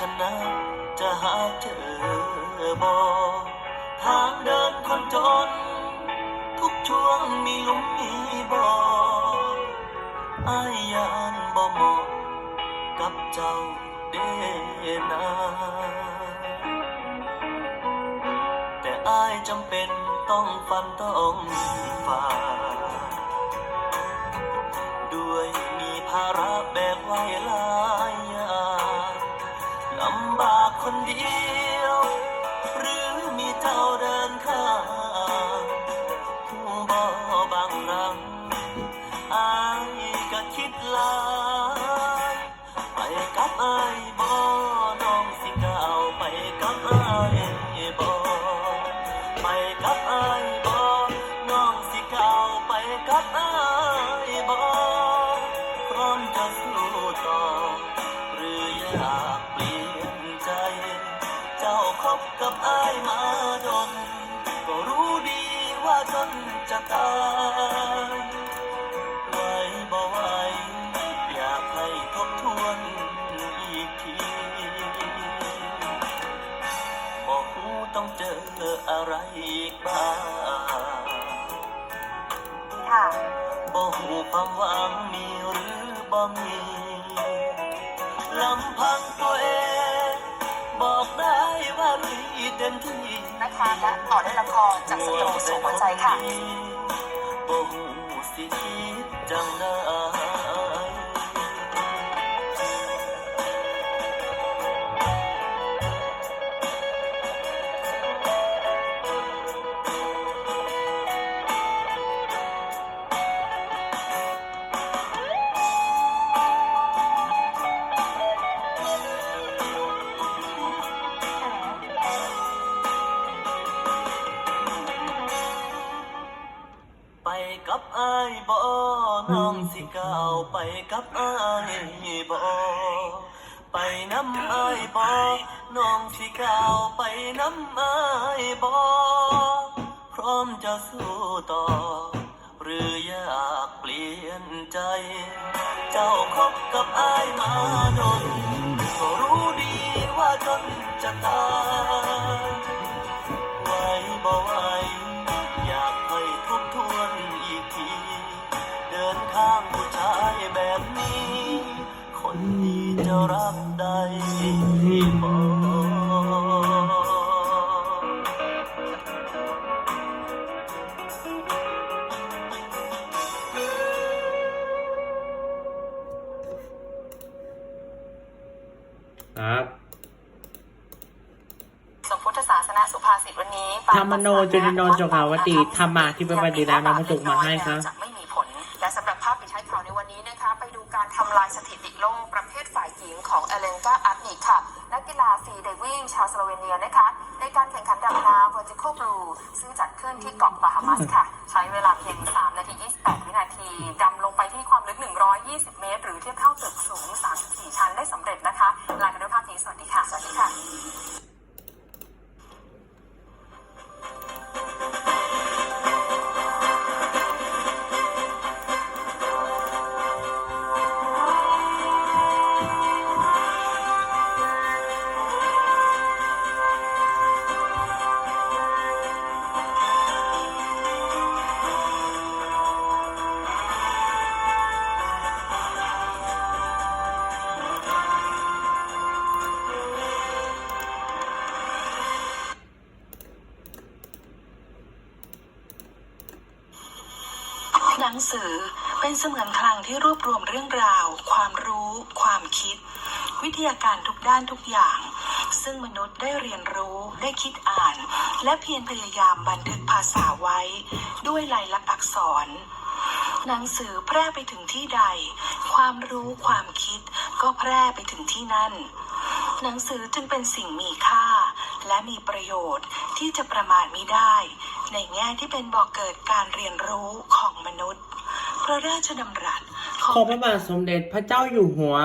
ชนะจะหาเจอบ่ทางเดินคนจน ทุกช่วงมีหลุมมีบ่ออายยานบ่เหมาะกับเจ้าเด้นาแต่อายจำเป็นต้องฟันต้องฝ่าด้วยมีภาระแบ ว่าจนจะตายไหวบ่ไหวอยากให้ทบทวนอีกทีบอกหูต้องเจออะไรอีกบ้างค่ะบ่หูความหวังมีหรือบ่มีลำพังตัวเอง นะคะและต่อด้วยละครจากสตรูสู่หัวใจค่ะ กับอายบ่น้องสิก้าวไปกับอายบ่ไปน้ำอายบ่น้องสิก้าวไปน้ำอายบ่พร้อมจะสู้ต่อ หรืออยากเปลี่ยนใจ เจ้าคบกับอายมาดนก็รู้ดีว่าจนจะตายไหวบ่ไหวอ จะรับได้บ่ครับสมพุทธศาสนาสุภาษิตวันนี้ธรรมโนจุลินโนจงหาวตีธรรมะที่เป็นปฏิแล้วนำมาจุกมาให้ครับ กาอาร์นิกค่ะ นักกีฬาฟรีไดวิ่งชาวสโลเวเนียนะคะ ในการแข่งขันดำน้ำ vertical blue ซึ่งจัดขึ้นที่เกาะบาฮามัสค่ะ ใช้เวลาเพียง 3 นาที 28 วินาที ดำลงไปที่ความลึก 120 เมตร หรือเทียบเท่าตึกสูง 34 ชั้นได้สำเร็จนะคะลากันด้วยภาพนี้สวัสดีค่ะ สวัสดีค่ะ หนังสือเป็นเสมือนคลังที่รวบรวมเรื่องราว ความรู้ ความคิด วิทยาการทุกด้านทุกอย่าง ซึ่งมนุษย์ได้เรียนรู้ได้คิดอ่าน และเพียรพยายามบันทึกภาษาไว้ ด้วยลายลักษณ์อักษร หนังสือแพร่ไปถึงที่ใด ความรู้ความคิดก็แพร่ไปถึงที่นั่น หนังสือจึงเป็นสิ่งมีค่า และมีประโยชน์ที่จะประมาทมิได้ ในแง่ที่เป็นบ่อกเกิดการเรียนรู้ของมนุษย์ พระราชดำรัสขขอองพระบาทสมเด็จพระเจ้าอยู่หัว